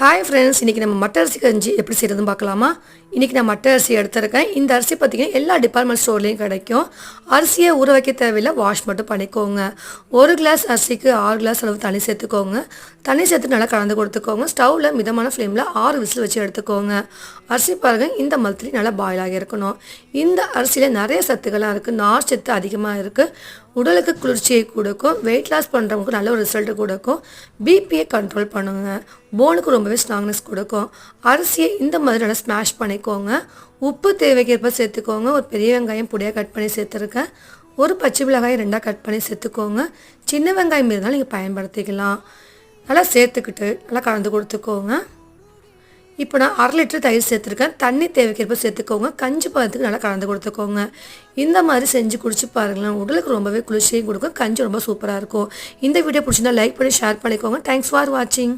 Hi friends இன்றைக்கி நம்ம மட்டை அரிசி கஞ்சி எப்படி செய்கிறதுன்னு பார்க்கலாமா? இன்றைக்கி நான் மட்டை அரிசி எடுத்திருக்கேன். இந்த அரிசி பார்த்திங்கன்னா எல்லா டிபார்ட்மெண்ட் ஸ்டோர்லேயும் கிடைக்கும். அரிசியை ஊற வைக்க தேவையில்லை வாஷ் மட்டும் பண்ணிக்கோங்க. ஒரு கிளாஸ் அரிசிக்கு ஆறு கிளாஸ் அளவு தண்ணி சேர்த்துக்கோங்க. தண்ணி சேர்த்து நல்லா கலந்து கொடுத்துக்கோங்க. ஸ்டவ்வில் மிதமான ஃப்ளேமில் ஆறு விசில் வச்சு எடுத்துக்கோங்க. அரிசி பாருங்க இந்த மந்த்லி நல்லா பாயில் ஆகி இருக்கணும் இந்த அரிசியில் நிறைய சத்துக்கள்லாம் இருக்குது நார் சத்து அதிகமாக இருக்குது உடலுக்கு குளிர்ச்சியை கொடுக்கும். வெயிட் லாஸ் பண்ணுறவங்களுக்கு நல்ல ஒரு ரிசல்ட் கொடுக்கும். பிபியை கண்ட்ரோல் பண்ணுங்கள் போனுக்கு ரொம்ப ரொம்பவே ஸ்ட்ராங்னஸ் கொடுக்கும். அரிசியை இந்த மாதிரி நல்லா ஸ்மாஷ் பண்ணிக்கோங்க. உப்பு தேவைக்கேற்ப சேர்த்துக்கோங்க. ஒரு பெரிய வெங்காயம் பொடியாக கட் பண்ணி சேர்த்துருக்கேன். ஒரு பச்சை மிளகாய் ரெண்டாக கட் பண்ணி சேர்த்துக்கோங்க. சின்ன வெங்காயம் இருந்தாலும் நீங்கள் பயன்படுத்திக்கலாம். நல்லா சேர்த்துக்கிட்டு நல்லா கலந்து கொடுத்துக்கோங்க. இப்போ நான் அரை லிட்டர் தயிர் சேர்த்துருக்கேன். தண்ணி தேவைக்கேற்ப சேர்த்துக்கோங்க. கஞ்சி பதத்துக்கு நல்லா கலந்து கொடுத்துக்கோங்க. இந்த மாதிரி செஞ்சு குடிச்சு பாருங்களேன். உடலுக்கு ரொம்பவே குளிர்ச்சியும் கொடுக்கும். கஞ்சி ரொம்ப சூப்பராக இருக்கும். இந்த வீடியோ பிடிச்சிருந்தா லைக் பண்ணி ஷேர் பண்ணிக்கோங்க. தேங்க்ஸ் ஃபார் வாட்சிங்